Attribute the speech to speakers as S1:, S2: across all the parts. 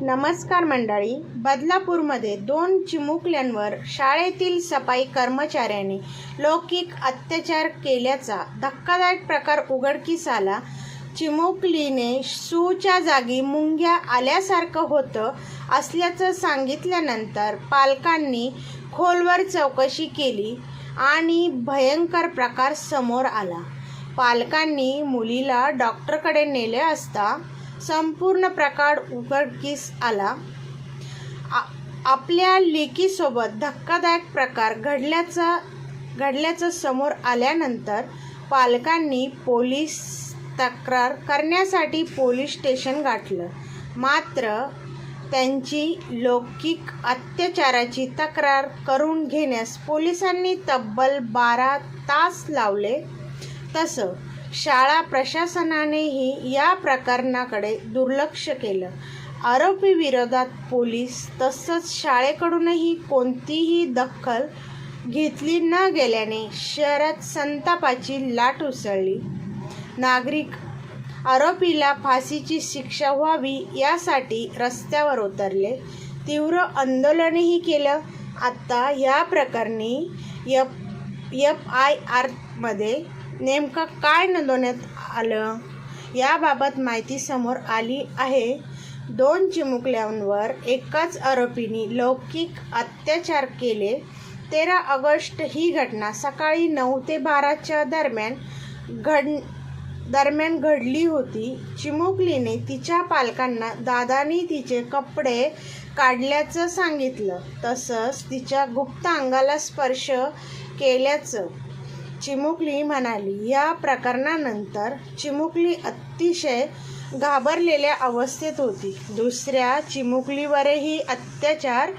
S1: नमस्कार मंडळी. बदलापूरमध्ये दोन चिमुकल्यांवर शाळेतील सफाई कर्मचाऱ्यांनी लौकिक अत्याचार केल्याचा धक्कादायक प्रकार उघडकीस आला. चिमुकलीने सूच्या जागी मुंग्या आल्यासारखं होतं असल्याचं सांगितल्यानंतर पालकांनी खोलवर चौकशी केली आणि भयंकर प्रकार समोर आला. पालकांनी मुलीला डॉक्टरकडे नेले असता संपूर्ण प्रकार उघडकीस आला. आ- आपल्या लेकीसोबत धक्कादायक प्रकार घडल्याचा घडल्याचं समोर आल्यानंतर पालकांनी पोलीस तक्रार करण्यासाठी पोलीस स्टेशन गाठलं. मात्र त्यांची लौकिक अत्याचाराची तक्रार करून घेण्यास पोलिसांनी तब्बल बारा तास लावले. तसं शाळा प्रशासनानेही या प्रकरणाकडे दुर्लक्ष केलं. आरोपी विरोधात पोलीस तसंच शाळेकडूनही कोणतीही दखल घेतली न गेल्याने शहरात संतापाची लाट उसळली. नागरिक आरोपीला फाशीची शिक्षा व्हावी यासाठी रस्त्यावर उतरले. तीव्र आंदोलनही केलं. आत्ता या प्रकरणी यप एफ आय आरमध्ये नेमकं काय नोंदवण्यात आलं? याबाबत माहिती समोर आली आहे. दोन चिमुकल्यांवर एकाच आरोपींनी लौकिक अत्याचार केले. तेरा ऑगस्ट ही घटना सकाळी नऊ ते बाराच्या दरम्यान घड दरम्यान घडली होती. चिमुकलीने तिच्या पालकांना दादानी तिचे कपडे काढल्याचं सांगितलं. तसंच तिच्या गुप्त अंगाला स्पर्श केल्याचं चिमुकली म्हणाली. या प्रकरणानंतर चिमुकली अतिशय घाबरलेल्या अवस्थेत होती. दुसऱ्या चिमुकलीवरही अत्याचार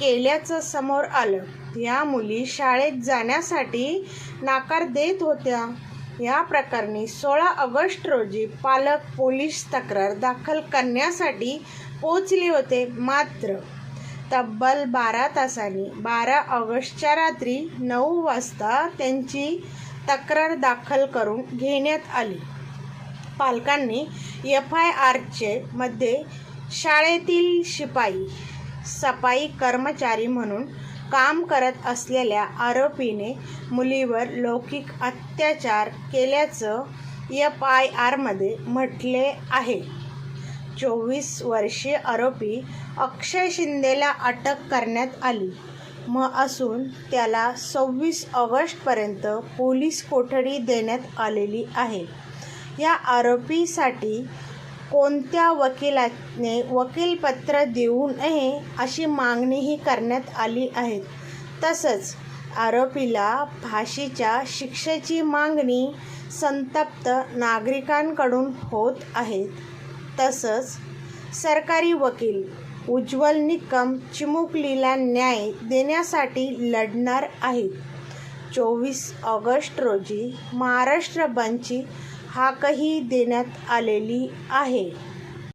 S1: केल्याचं समोर आलं. या मुली शाळेत जाण्यासाठी नाकार देत होत्या. या प्रकरणी सोळा ऑगस्ट रोजी पालक पोलीस तक्रार दाखल करण्यासाठी पोचले होते. मात्र तब्बल बारा तासांनी बारा ऑगस्टच्या रात्री नऊ वाजता त्यांची तक्रार दाखल करून घेण्यात आली. पालकांनी एफ आय आरचे मध्ये शाळेतील शिपाई सफाई कर्मचारी म्हणून काम करत असलेल्या आरोपीने मुलीवर लौकिक अत्याचार केल्याचं एफ आय आरमध्ये म्हटले आहे. चोवीस वर्षीय आरोपी अक्षय शिंदेला अटक करण्यात आली. म असून त्याला सव्वीस ऑगस्टपर्यंत पोलीस कोठडी देण्यात आलेली आहे. या आरोपीसाठी कोणत्या वकिलाने वकीलपत्र देऊ नये अशी मागणीही करण्यात आली आहे. तसंच आरोपीला फाशीच्या शिक्षेची मागणी संतप्त नागरिकांकडून होत आहेत तसंच सरकारी वकील उज्ज्वल निकम चिमुकलीला न्याय देण्यासाठी लढणार आहेत. चोवीस ऑगस्ट रोजी महाराष्ट्र बंदची हाकही देण्यात आलेली आहे.